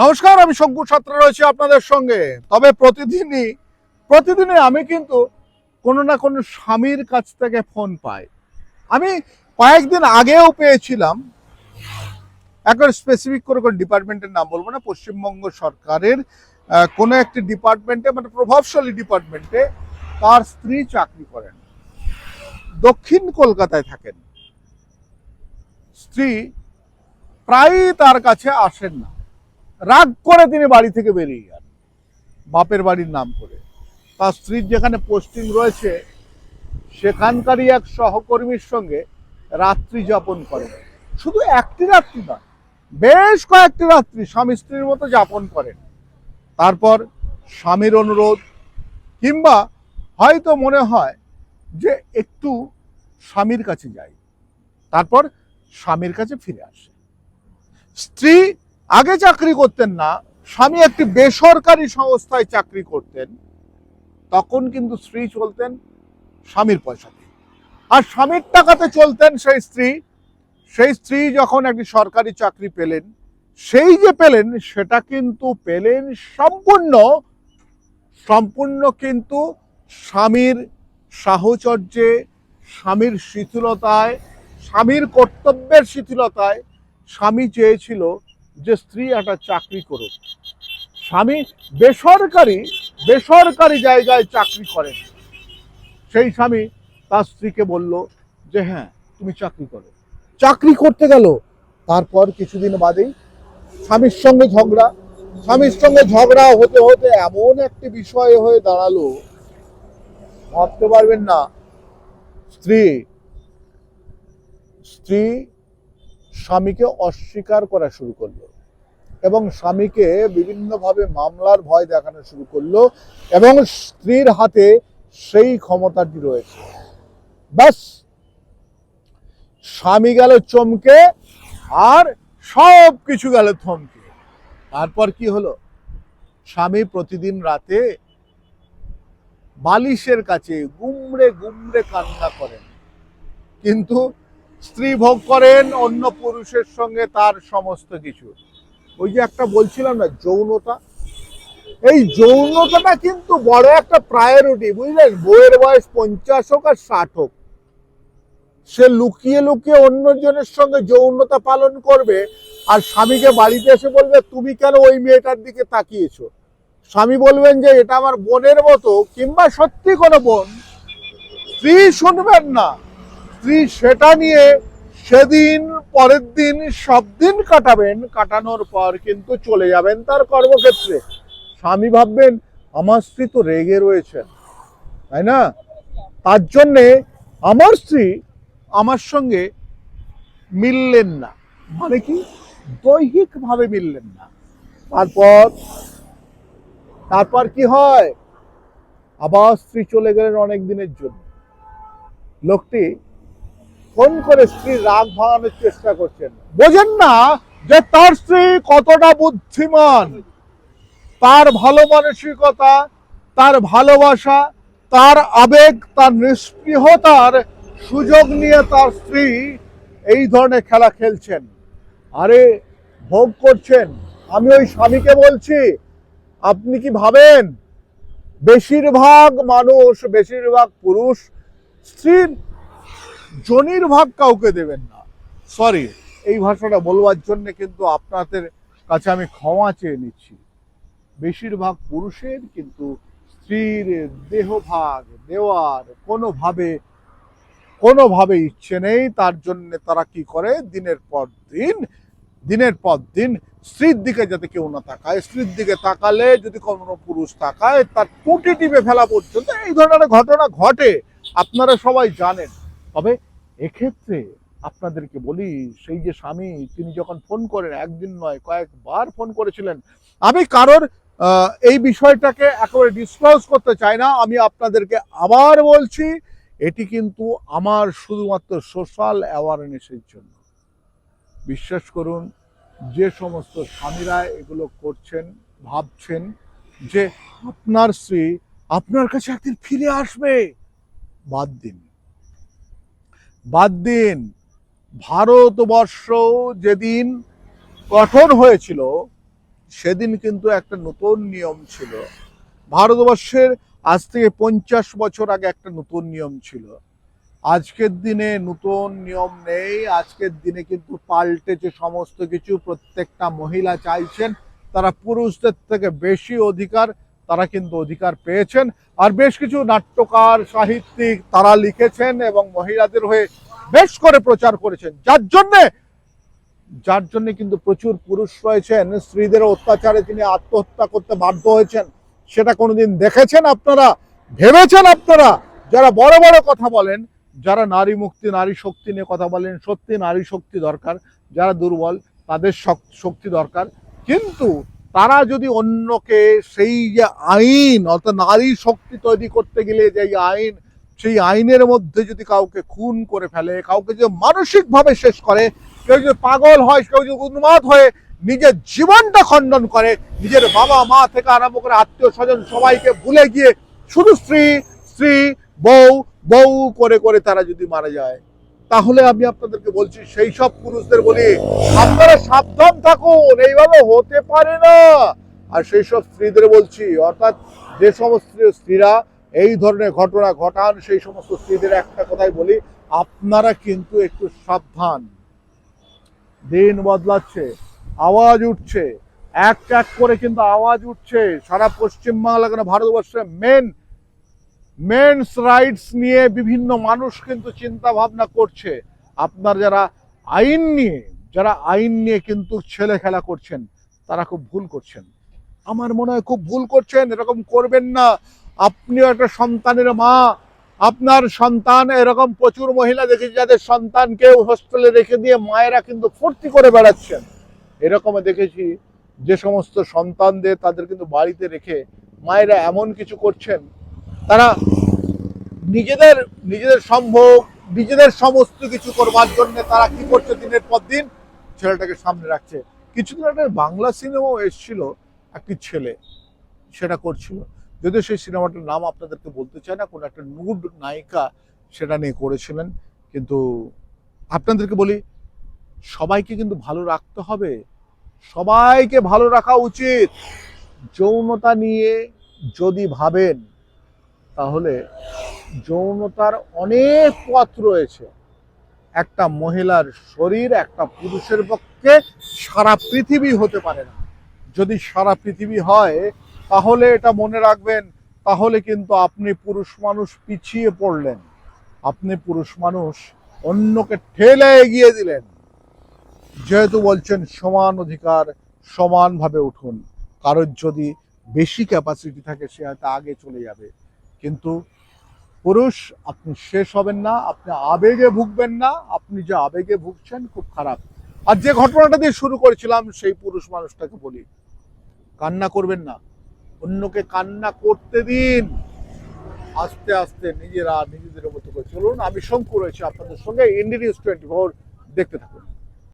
নমস্কার, আমি শঙ্কু ছাত্র রয়েছি আপনাদের সঙ্গে। তবে প্রতিদিনই প্রতিদিনই আমি কিন্তু কোনো না কোনো স্বামীর কাছ থেকে ফোন পাই। আমি কয়েকদিন আগেও পেয়েছিলাম। একবার স্পেসিফিক করে কোনো ডিপার্টমেন্টের নাম বলব না, পশ্চিমবঙ্গ সরকারের কোনো একটি ডিপার্টমেন্টে মানে প্রভাবশালী ডিপার্টমেন্টে তার স্ত্রী চাকরি করেন। দক্ষিণ কলকাতায় থাকেন। স্ত্রী প্রায়ই তার কাছে আসেন না। রাগ করে তিনি বাড়ি থেকে বেরিয়ে যান। বাপের বাড়ির নাম করে। তার স্ত্রীর যেখানে পোস্টিং রয়েছে, সেখানকারই এক সহকর্মীর সঙ্গে রাত্রি যাপন করেন শুধু একটি রাত্রি নয়, বেশ কয়েকটি রাত্রি স্বামী স্ত্রীর মতো যাপন করেন। তারপর স্বামীর অনুরোধ, কিংবা হয়তো মনে হয় যে একটু স্বামীর কাছে যাই। তারপর স্বামীর কাছে ফিরে আসে। স্ত্রী আগে চাকরি করতেন না, স্বামী একটি বেসরকারি সংস্থায় চাকরি করতেন, তখন কিন্তু স্ত্রী চলতেন, স্বামীর পয়সাতে আর স্বামীর টাকাতে চলতেন সেই স্ত্রী সেই স্ত্রী যখন একটি সরকারি চাকরি পেলেন, সেই যে পেলেন, সেটা কিন্তু পেলেন সম্পূর্ণ সম্পূর্ণ কিন্তু স্বামীর সাহচর্যে, স্বামীর শিথিলতায়, স্বামীর কর্তব্যের শিথিলতায় স্বামী চেয়েছিল যে স্ত্রী একটা চাকরি করুক। স্বামী বেসরকারি বেসরকারি জায়গায় চাকরি করেন। সেই স্বামী তার স্ত্রীকে বলল যে হ্যাঁ তুমি চাকরি করো। চাকরি করতে গেল। তারপর কিছুদিন বাদেই স্বামীর সঙ্গে ঝগড়া। স্বামীর সঙ্গে ঝগড়া হতে হতে এমন একটি বিষয় হয়ে দাঁড়াল। ভাবতে পারবেন না, স্ত্রী স্ত্রী স্বামীকে অস্বীকার করা শুরু করল এবং স্বামীকে বিভিন্নভাবে মামলার ভয় দেখানো শুরু করল এবং স্ত্রীর হাতে সেই ক্ষমতাটি রয়েছে। ব্যাস। স্বামী গেল চমকে আর সব কিছু গেল থমকে। তারপর কি হলো? স্বামী প্রতিদিন রাতে বালিশের কাছে গুমড়ে গুমড়ে কান্না করেন। কিন্তু স্ত্রী ভোগ করেন, অন্য পুরুষের সঙ্গে তার সমস্ত কিছু। ওই যে একটা বলছিলাম না, যৌনতা? এই যৌনতাটা কিন্তু বড় একটা প্রায়োরিটি বুঝলেন? বইয়ের বয়স পঞ্চাশ হোক আর ষাট হোক। সে লুকিয়ে লুকিয়ে অন্যজনের সঙ্গে যৌনতা পালন করবে আর স্বামীকে বাড়িতে এসে বলবে, তুমি কেন ওই মেয়েটার দিকে তাকিয়েছো? স্বামী বলবেন যে, এটা আমার বোনের মতো, কিংবা সত্যি কোনো বোন? স্ত্রী শুনবেন না। স্ত্রী সেটা নিয়ে সেদিন, পরের দিন, সব দিন কাটাবেন, কাটানোর পর কিন্তু চলে যাবেন তার কর্মক্ষেত্রে। স্বামী ভাববেন, আমার স্ত্রী তো রেগে রয়েছেন তাই না? তার জন্যে আমার স্ত্রী আমার সঙ্গে মিললেন না। মানে কি? দৈহিকভাবে মিললেন না। তারপর তারপর কি হয়? আবার স্ত্রী চলে গেলেন অনেক দিনের জন্য। লোকটি ফোন করে স্ত্রীর রাগ ভাঙানোর চেষ্টা করছেন। বোঝেন না যে তার স্ত্রী কতটা বুদ্ধিমান। তার ভালো মানসিকতা, তার ভালোবাসা, তার আবেগ, তার নিষ্পৃহতার সুযোগ নিয়ে তার স্ত্রী এই ধরনের খেলা খেলছেন। আরে, ভোগ করছেন। আমি ওই স্বামীকে বলছি, আপনি কি ভাবেন? বেশিরভাগ মানুষ, বেশিরভাগ পুরুষ স্ত্রীর জনির ভাগ কাউকে দেবেন না। সরি এই ভাষাটা বলবার জন্য কিন্তু আপনাদের কাছে আমি ক্ষমা চেয়ে নিচ্ছি। বেশিরভাগ পুরুষের কিন্তু স্ত্রীর দেহভাগ দেওয়ার কোনোভাবে কোনোভাবে ইচ্ছে নেই, তার জন্য তারা কি করে? দিনের পর দিন, দিনের পর দিন স্ত্রীর দিকে যাতে কেউ না তাকায়, স্ত্রীর দিকে তাকালে যদি কোনো পুরুষ তাকায়, তার টুটি টিপে ফেলা পর্যন্ত এই ধরনের ঘটনা ঘটে। আপনারা সবাই জানেন। তবে এক্ষেত্রে আপনাদেরকে বলি, সেই যে স্বামী, তিনি যখন ফোন করেন, একদিন নয়, কয়েকবার ফোন করেছিলেন। আমি কারোর এই বিষয়টাকে একেবারে ডিসক্লোজ করতে চাই না। আমি আপনাদেরকে আবার বলছি, এটি কিন্তু আমার শুধুমাত্র সোশ্যাল অ্যাওয়ারনেসের জন্য। বিশ্বাস করুন, যে সমস্ত স্বামীরা এগুলো করছেন, ভাবছেন যে আপনার স্ত্রী আপনার কাছে একদিন ফিরে আসবে, বাদ দিন। বাদ দিন। ভারতবর্ষ যেদিন গঠন হয়েছিল, সেদিন কিন্তু একটা নতুন নিয়ম ছিল। ভারতবর্ষের আজ থেকে পঞ্চাশ বছর আগে একটা নতুন নিয়ম ছিল। আজকের দিনে নতুন নিয়ম নেই। আজকের দিনে কিন্তু পাল্টেছে সমস্ত কিছু প্রত্যেকটা মহিলা চাইছেন, তারা পুরুষদের থেকে বেশি অধিকার তারা কিন্তু অধিকার পেয়েছেন। আর বেশ কিছু নাট্যকার, সাহিত্যিক তারা লিখেছেন এবং মহিলাদের হয়ে বেশ করে প্রচার করেছেন। যার জন্যে, যার জন্য কিন্তু প্রচুর পুরুষ রয়েছেন স্ত্রীদের অত্যাচারে তিনি আত্মহত্যা করতে বাধ্য হয়েছেন, সেটা কোনোদিন দেখেছেন আপনারা? ভেবেছেন আপনারা? যারা বড় বড় কথা বলেন, যারা নারী মুক্তি, নারী শক্তি নিয়ে কথা বলেন, সত্যি নারী শক্তি দরকার। যারা দুর্বল, তাদের শক- শক্তি দরকার। কিন্তু তারা যদি অন্যকে সেই যে আইন, অর্থাৎ নারী শক্তি তৈরি করতে গেলে যে আইন, সেই আইনের মধ্যে যদি কাউকে খুন করে ফেলে, কাউকে যদি মানসিকভাবে শেষ করে, কেউ যদি পাগল হয়, কেউ যদি উন্মাদ হয়ে নিজের জীবনটা খণ্ডন করে, নিজের বাবা মা থেকে আরম্ভ করে আত্মীয় স্বজন সবাইকে ভুলে গিয়ে শুধু স্ত্রী স্ত্রী, বউ বউ করে করে তারা যদি মারা যায়। তাহলে আমি আপনাদেরকে বলছি, সেই সব পুরুষদের বলি, আপনারা সাবধান থাকুন, এইভাবে হতে পারে না। আর সেই সব স্ত্রীদের বলছি, অর্থাৎ যে সমস্ত স্ত্রীরা এই ধরনের ঘটনা ঘটান, সেই সমস্ত স্ত্রীদের একটা কথাই বলি, আপনারা কিন্তু একটু সাবধান। দিন বদলাচ্ছে, আওয়াজ উঠছে, এক এক করে কিন্তু আওয়াজ উঠছে। সারা পশ্চিমবাংলা কেন ভারতবর্ষে মেন মেন্স রাইটস নিয়ে বিভিন্ন মানুষ কিন্তু চিন্তা ভাবনা করছে। আপনার যারা আইন নিয়ে, যারা আইন নিয়ে কিন্তু ছেলে খেলা করছেন, তারা খুব ভুল করছেন। আমার মনে হয় খুব ভুল করছেন, এরকম করবেন না। আপনিও একটা সন্তানের মা। আপনার সন্তান এরকম প্রচুর মহিলা দেখেছি, যাদের সন্তানকে হোস্টেলে রেখে দিয়ে মায়েরা কিন্তু ফুর্তি করে বেড়াচ্ছেন। এরকম দেখেছি, যে সমস্ত সন্তানদের তাদের কিন্তু বাড়িতে রেখে মায়েরা এমন কিছু করছেন তারা নিজেদের নিজেদের সম্ভব নিজেদের সমস্ত কিছু করবার জন্য তারা কি করছে দিনের পর দিন? ছেলেটাকে সামনে রাখছে। কিছুদিন আগে বাংলা সিনেমাও এসেছিল একটি ছেলে, সেটা করছিল। যদিও সেই সিনেমাটার নাম আপনাদেরকে বলতে চাই না, কোনো একটা নুড নায়িকা সেটা নিয়ে করেছিলেন, কিন্তু আপনাদেরকে বলি, সবাইকে কিন্তু ভালো রাখতে হবে। সবাইকে ভালো রাখা উচিত। যৌনতা নিয়ে যদি ভাবেন তাহলে যৌনতার অনেক পথ রয়েছে। একটা মহিলার শরীর, একটা পুরুষের পক্ষে সারা পৃথিবী হতে পারে না। যদি সারা পৃথিবী হয়, তাহলে এটা মনে রাখবেন, তাহলে কিন্তু আপনি পুরুষ মানুষ পিছিয়ে পড়লেন। আপনি পুরুষ মানুষ অন্যকে ঠেলে এগিয়ে দিলেন। যেহেতু বলছেন সমান অধিকার, সমানভাবে উঠুন। কারোর যদি বেশি ক্যাপাসিটি থাকে, সে হয়তো আগে চলে যাবে। কিন্তু পুরুষ, আপনি শেষ হবেন না, আপনি আবেগে ভুগবেন না, আপনি যে আবেগে ভুগছেন খুব খারাপ। আর যে ঘটনাটা দিয়ে শুরু করেছিলাম, সেই পুরুষ মানুষটাকে বলি, কান্না করবেন না। অন্যকে কান্না করতে দিন। আস্তে আস্তে নিজেরা নিজেদের মতো করে চলুন। আমি শঙ্কু রয়েছে আপনাদের সঙ্গে ইন্ডিয়ান টোয়েন্টি ফোর দেখতে থাকুন।